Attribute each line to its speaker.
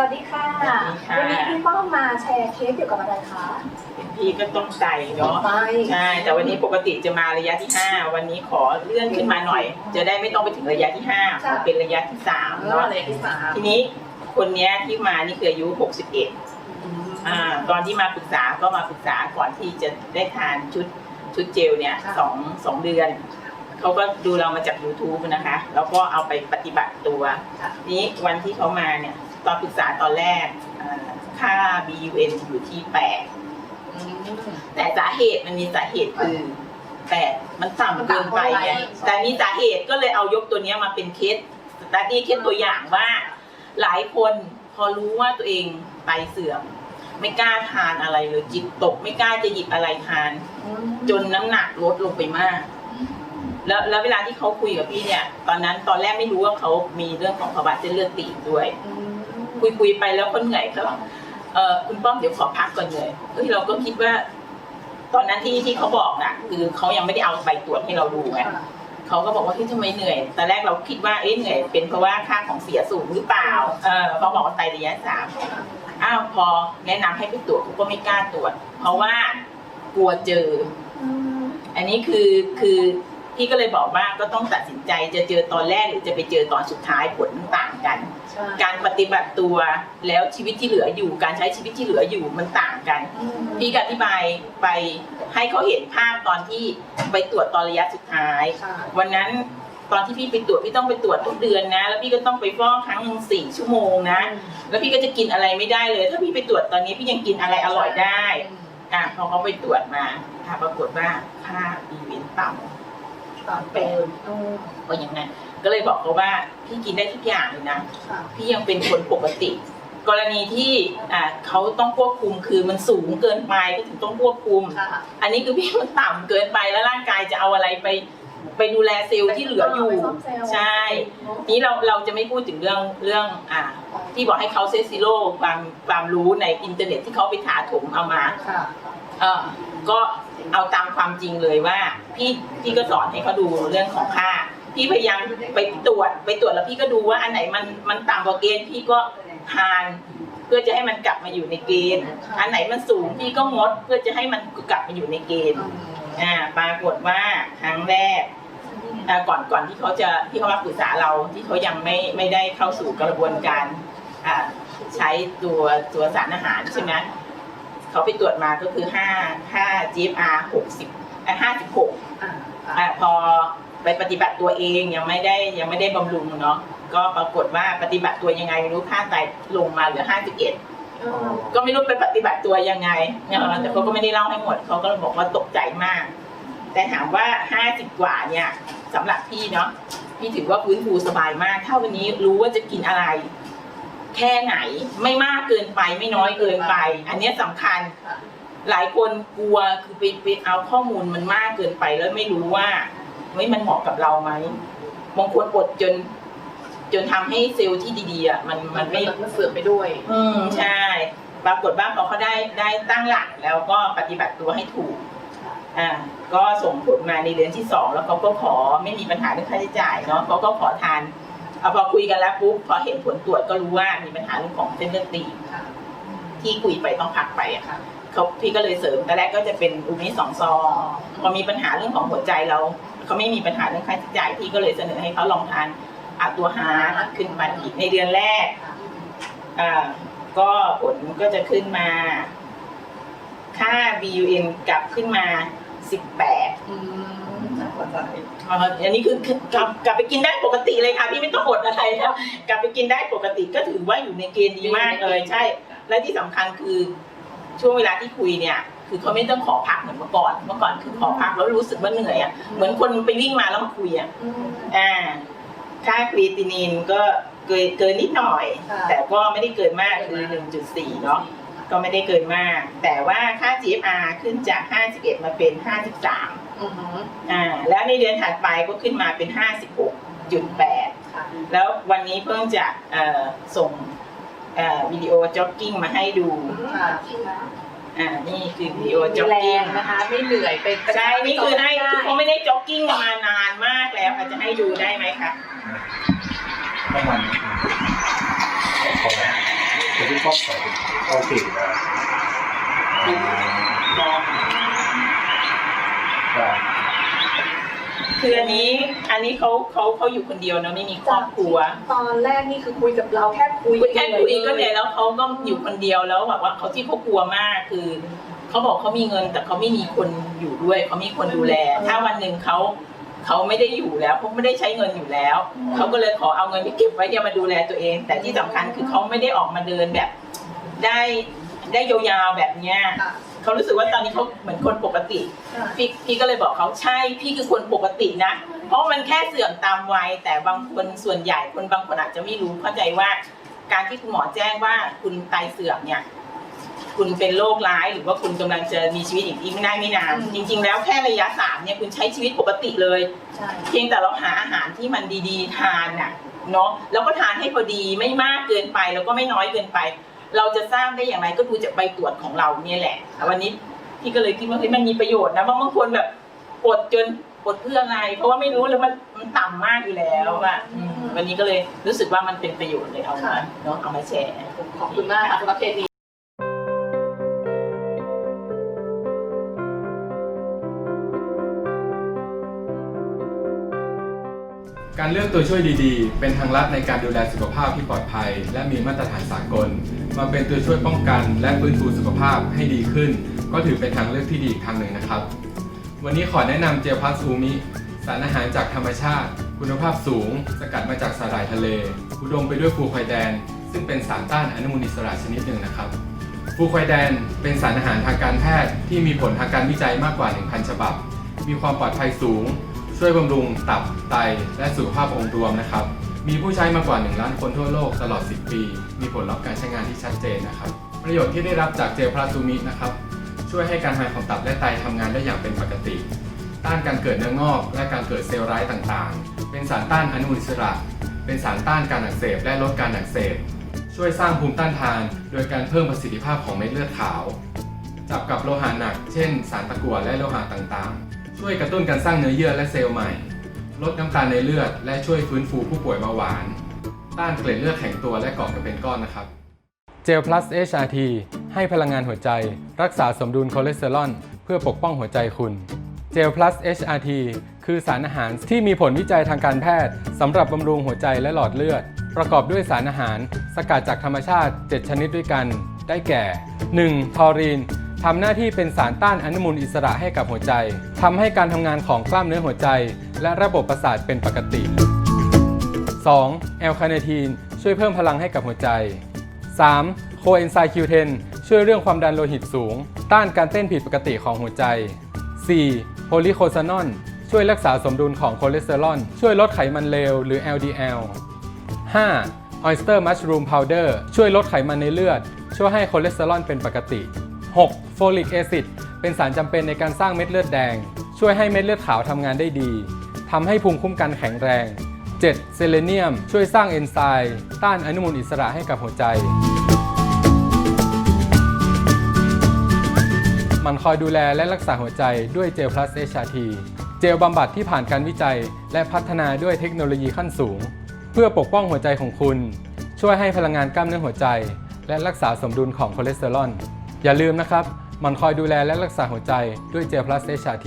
Speaker 1: วัสดีค่ะ
Speaker 2: สวัสดีค่ะ
Speaker 1: วันนี้พี่ป้อมมาแชร์เคสเกี่ยวกับอะไรคะ
Speaker 2: พี่ก็ต้องใจเนาะ
Speaker 1: ไป
Speaker 2: ใช่แต่วันนี้ปกติจะมาระยะที่ 5 วันนี้ขอเลื่อนขึ้นมาหน่อย จะได้ไม่ต้องไปถึงระยะที่5ขอเป็นระยะที่3
Speaker 1: เนาะ
Speaker 2: เนาะ
Speaker 1: เลยที่สาม
Speaker 2: ทีนี้คนเนี้ยที่มานี่คืออายุ 61อ่าตอนที่มาปรึกษาก็มาปรึกษาก่อนที่จะได้ทานชุดชุดเจลเนี่ยสองสองเดือนเขาก็ดูเรามาจาก YouTube นะคะ แล้วก็เอาไปปฏิบัติตัว นี้วันที่เขามาเนี่ย ตอนปรึกษาตอนแรกอ่าค่า BUN อยู่ที่8แต่สาเหตุมันมีสาเหตุคือแต่มันต่ำเกินไปไงแต่มีสาเหตุก็เลยเอายกตัวเนี้ยมาเป็นเคสสตาร์ดี้เคสตัวอย่างว่า หลายคนพอรู้ว่าตัวเองไตเสื่อม ไม่กล้าทานอะไรเลยจิตตก ไม่กล้าจะหยิบอะไรทาน จนน้ำหนักลดลงไปมาก แล้วแล้วเวลาที่เขาคุยกับพี่เนี่ย ตอนนั้นตอนแรกไม่รู้ว่าเขามีเรื่องของภาวะเส้นเลือดตีบด้วย คุยคุยไปแล้วคนเหนื่อยเขาบอกเออคุณป้อมเดี๋ยวขอพักก่อนเลยเฮ้ยเราก็คิดว่า ตอนนั้นที่ที่เขาบอกน่ะคือเขายังไม่ได้เอาใบตรวจให้เราดูไงเขาก็บอกว่าเฮ้ยทำไมเหนื่อยตอนแรกเราคิดว่าเอ๊ะเหนื่อย เป็นเพราะว่าค่าของเสียสูงหรือเปล่าเออเขาบอกว่าไตระยะสามอ้าวพอแนะนำให้ไปตรวจเขาก็ไม่กล้าตรวจ เพราะว่ากลัวเจอ อันนี้คือคือ พี่ก็เลยบอกว่าก็ต้องตัดสินใจจะเจอตอนแรกหรือจะไปเจอตอนสุดท้ายผลต่างกัน การปฏิบัติตัวแล้วชีวิตที่เหลืออยู่การใช้ชีวิตที่เหลืออยู่มันต่างกัน พี่ก็อธิบายไปให้เขาเห็นภาพตอนที่ไปตรวจตอนระยะสุดท้าย วันนั้นตอนที่พี่ไปตรวจพี่ต้องไปตรวจทุกเดือนนะ แล้วพี่ก็ต้องไปฟอกครั้งหนึ่งสี่ชั่วโมงนะ แล้วพี่ก็จะกินอะไรไม่ได้เลย ถ้าพี่ไปตรวจตอนนี้พี่ยังกินอะไรอร่อยได้อะพอเขาไปตรวจมาค่ะปรากฏว่าค่าบีวินต่ำ
Speaker 1: ต่างเป็น
Speaker 2: ก็อย่างนั้น ก็เลยบอกเขาว่าพี่กินได้ทุกอย่างเลยนะ พี่ยังเป็นคนปกติ กรณีที่อ่าเขาต้องควบคุมคือมันสูงเกินไปก็ถึงต้องควบคุม อันนี้คือพี่มันต่ำเกินไปแล้วร่างกายจะเอาอะไรไปไปดูแลเซลล์ที่เหลืออยู่ใช่ นี้เราเราจะไม่พูดถึงเรื่องเรื่องอ่า ที่บอกให้เขาเซซิโร่ความความรู้ในอินเทอร์เน็ตที่เขาไปถาถมเอามา
Speaker 1: ค่ะ
Speaker 2: เออก็เอาตามความจริงเลยว่า พี่พี่ก็สอนให้เขาดูเรื่องของค่า พี่พยายามไปตรวจไปตรวจแล้วพี่ก็ดูว่าอันไหนมันมันต่ำกว่าเกณฑ์พี่ก็ทานเพื่อจะให้มันกลับมาอยู่ในเกณฑ์ อันไหนมันสูงพี่ก็งดเพื่อจะให้มันกลับมาอยู่ในเกณฑ์อ่าปรากฏว่าครั้งแรกก่อนก่อนที่เขาจะที่เขามาปรึกษาเราที่เขายังไม่ไม่ได้เข้าสู่กระบวนการใช้ตัวตัวสารอาหารใช่ไหม เขาไปตรวจมาก็คือห้าห้า GFR หกสิบห้าสิบหกอ่าพอไปปฏิบัติตัวเองยังไม่ได้ยังไม่ได้บำรุงเนาะก็ปรากฏว่าปฏิบัติตัวยังไงไม่รู้ค่าไตลงมาเหลือห้าสิบเอ็ดก็ไม่รู้ไปปฏิบัติตัวยังไงเนาะแต่เขาก็ไม่ได้เล่าให้หมดเขาก็บอกว่าตกใจมาก แต่ถามว่าห้าสิบกว่าเนี่ยสำหรับพี่เนาะพี่ถือว่าฟื้นฟูสบายมาก ถ้าวันนี้รู้ว่าจะกินอะไร แค่ไหน ไม่มากเกินไปไม่น้อยเกินไป อันเนี้ยสำคัญ หลายคนกลัวคือไปไปเอาข้อมูลมันมากเกินไปแล้วไม่รู้ว่าเฮ้ยมันเหมาะกับเราไหมบางคนอดจน จนทำให้เซลล์ที่ดีๆอะมันมันไม่
Speaker 1: มันเสื่อมไปด้วย
Speaker 2: อืมใช่ปรากฏว่าพอเขาได้ได้ตั้งหลักแล้วก็ปฏิบัติตัวให้ถูกอ่าก็ส่งผลมาในเดือนที่สองแล้วเขาก็ขอไม่มีปัญหาเรื่องค่าใช้จ่ายเนาะเขาก็ขอทาน เอาพอคุยกันแล้วปุ๊บพอเห็นผลตรวจก็รู้ว่ามีปัญหาเรื่องของเส้นเลือดตีบที่คุยไปต้องพักไปอะค่ะเขาพี่ก็เลยเสริมแต่แรกก็จะเป็นอูมิสองซองพอมีปัญหาเรื่องของหัวใจเราเขาไม่มีปัญหาเรื่องค่าใช้จ่ายพี่ก็เลยเสนอให้เขาลองทานอาตัวฮาร์ดขึ้นมาอีกในเดือนแรกอ่าก็ผลก็จะขึ้นมา ค่า BUN กลับขึ้นมา18
Speaker 1: อืมน่าสนใจ
Speaker 2: อ่าอันนี้คือกลับกลับไปกินได้ปกติเลยค่ะพี่ไม่ต้องอดอะไรแล้วกลับไปกินได้ปกติก็ถือว่าอยู่ในเกณฑ์ดีมากเลยใช่ และที่สำคัญคือช่วงเวลาที่คุยเนี่ย คือเขาไม่ต้องขอพักเหมือนเมื่อก่อนเมื่อก่อนคือขอพักแล้วรู้สึกว่าเหนื่อยอะเหมือนคนไปวิ่งมาแล้วมาคุยอะอ่าค่าครีตินินก็เกินเกินนิดหน่อย
Speaker 1: ค่ะ
Speaker 2: แต่ก็ไม่ได้เกินมากคือ1.4เนาะ ก็ไม่ได้เกินมาก แต่ว่าค่า GFR ขึ้นจาก 51 มาเป็น 53
Speaker 1: อือหือ
Speaker 2: อ่าแล้วในเดือนถัดไปก็ขึ้นมาเป็น 56.8
Speaker 1: ค่ะ
Speaker 2: แล้ววันนี้เพิ่งจะเอ่อส่งเอ่อวิดีโอจ็อกกิ้งมาให้ดู
Speaker 1: ค่ะ
Speaker 2: อ่านี่คือวิดีโอจ็อก
Speaker 1: แร
Speaker 2: กิ้ง
Speaker 1: งนะคะ ไม่เหนื่อยไป
Speaker 2: ใช่นี่คือให้คือเขาไม่ได้จ็อกกิ้งมานานมากแล้วค่ะจะให้ดูได้ไหมคะ
Speaker 3: ทั้งวันคนละ ที่ป้องกันโอเคนะ
Speaker 2: ลอง
Speaker 3: ได้
Speaker 2: คืออันนี้อันนี้เขาเขาเขาอยู่คนเดียวเนอะไม่มีครอบครัว
Speaker 1: ตอนแรกนี่คือคุยกับเราแค่คุย
Speaker 2: คุยแค่คุยก็เหนื่อยแล้วเขาก็อยู่คนเดียวแล้วแบบว่าเขาที่เขากลัวมากคือเขาบอกเขามีเงินแต่เขาไม่มีคนอยู่ด้วยเขามีคนดูแล ถ้าวันหนึ่งเขา เขาไม่ได้อยู่แล้วเขาไม่ได้ใช้เงินอยู่แล้วเขาก็เลยขอเอาเงินที่เก็บไว้เนี่ยมาดูแลตัวเอง แต่ที่สำคัญคือเขาไม่ได้ออกมาเดินแบบ ได้ได้ยาวๆแบบเนี้ย
Speaker 1: ค่ะ
Speaker 2: เขารู้สึกว่าตอนนี้เขาเหมือนคนปกติ
Speaker 1: ค่ะ
Speaker 2: พี่พี่ก็เลยบอกเขาใช่พี่คือคนปกตินะ เพราะมันแค่เสื่อมตามวัยแต่บางคนส่วนใหญ่คนบางคนอาจจะไม่รู้เข้าใจว่า การที่คุณหมอแจ้งว่าคุณไตเสื่อมเนี่ย คุณเป็นโรคร้าย หรือว่าคุณกำลังจะมีชีวิตอีกไม่นานไม่นาน
Speaker 1: อืม
Speaker 2: จริง ๆ แล้วแค่ระยะสามเนี่ยคุณใช้ชีวิตปกติเลย
Speaker 1: ใช่
Speaker 2: เพียงแต่เราหาอาหารที่มันดีๆ ทานน่ะเนาะแล้วก็ทานให้พอดีไม่มากเกินไปแล้วก็ไม่น้อยเกินไป เราจะสร้างได้อย่างไรก็ดูจากใบตรวจของเราเนี่ยแหละ วันนี้พี่ก็เลยคิดว่าเฮ้ยมันมีประโยชน์นะบางบางคนแบบอดจนอดเพื่ออะไร เพราะว่าไม่รู้เลยมันมันต่ำมากอยู่แล้วอะอืมวันนี้ก็เลยรู้สึกว่ามันเป็นประโยชน์เลยเอามาเนาะเอามาแชร์
Speaker 1: ขอบคุณมากค่ะสำหรับเคสนี้
Speaker 4: การเลือกตัวช่วยดีๆ เป็นทางลัดในการดูแลสุขภาพที่ปลอดภัย และมีมาตรฐานสากล มาเป็นตัวช่วยป้องกัน และฟื้นฟูสุขภาพให้ดีขึ้น ก็ถือเป็นทางเลือกที่ดีอีกทางหนึ่งนะครับ วันนี้ขอแนะนำเจลพัสอูมิ สารอาหารจากธรรมชาติ คุณภาพสูง สกัดมาจากสาหร่ายทะเล อุดมไปด้วยฟลูไคแดน ซึ่งเป็นสารต้านอนุมูลอิสระชนิดหนึ่งนะครับฟลูไคแดนเป็นสารอาหารทางการแพทย์ที่มีผลทางการวิจัยมากกว่า 1,000 ฉบับ มีความปลอดภัยสูง ช่วยบำรุงตับไต และสุขภาพองค์รวมนะครับ มีผู้ใช้มากกว่า 1 ล้านคนทั่วโลกตลอด 10 ปี มีผลลัพธ์การใช้งานที่ชัดเจนนะครับ ประโยชน์ที่ได้รับจากเจลพลาซูมินะครับ ช่วยให้การทำงานของตับและไตทำงานได้อย่างเป็นปกติ ต้านการเกิดเนื้องอก และการเกิดเซลล์ร้ายต่างๆ เป็นสารต้านอนุมูลอิสระ เป็นสารต้านการอักเสบและลดการอักเสบ ช่วยสร้างภูมิต้านทาน โดยการเพิ่มประสิทธิภาพของเม็ดเลือดขาว จับกับโลหะหนัก เช่น สารตะกั่วและโลหะต่างๆ ช่วยกระตุ้นการสร้างเนื้อเยื่อและเซลล์ใหม่ ลดน้ำตาลในเลือด และช่วยฟื้นฟูผู้ป่วยเบาหวาน ต้านเกล็ดเลือดแข็งตัวและก่อกันเป็นก้อนนะครับ เจล plus HRT ให้พลังงานหัวใจ รักษาสมดุลคอเลสเตอรอลเพื่อปกป้องหัวใจคุณเจล plus HRT คือสารอาหารที่มีผลวิจัยทางการแพทย์สำหรับบำรุงหัวใจและหลอดเลือด ประกอบด้วยสารอาหาร สกัดจากธรรมชาติ 7 ชนิดด้วยกัน ได้แก่ 1. ทอรีน ทำหน้าที่เป็นสารต้านอนุมูลอิสระให้กับหัวใจทำให้การทำงานของกล้ามเนื้อหัวใจ และระบบประสาทเป็นปกติ 2. แอลคาเนทีนช่วยเพิ่มพลังให้กับหัวใจ 3. โคเอนไซม์ Q10 ช่วยเรื่องความดันโลหิตสูง ต้านการเต้นผิดปกติของหัวใจ 4. โพลีโคซานอนช่วยรักษาสมดุลของคอเลสเตอรอล ช่วยลดไขมันเลวหรือ LDL 5. Oyster Mushroom Powder ช่วยลดไขมันในเลือด ช่วยให้คอเลสเตอรอลเป็นปกติ 6. Folic Acid เป็นสารจำเป็นในการสร้างเม็ดเลือดแดง ช่วยให้เม็ดเลือดขาวทำงานได้ดีทำให้ภูมิคุ้มกันแข็งแรง 7. เซเลเนียม ช่วยสร้างเอนไซม์ต้านอนุมูลอิสระให้กับหัวใจ มันคอยดูแลและรักษาหัวใจด้วยเจล plus HRT เจลบำบัดที่ผ่านการวิจัย และพัฒนาด้วยเทคโนโลยีขั้นสูง เพื่อปกป้องหัวใจของคุณ ช่วยให้พลังงานกล้ามเนื้อหัวใจ และรักษาสมดุลของคอเลสเตอรอล อย่าลืมนะครับมันคอยดูแลและรักษาหัวใจด้วยเจล plus HRT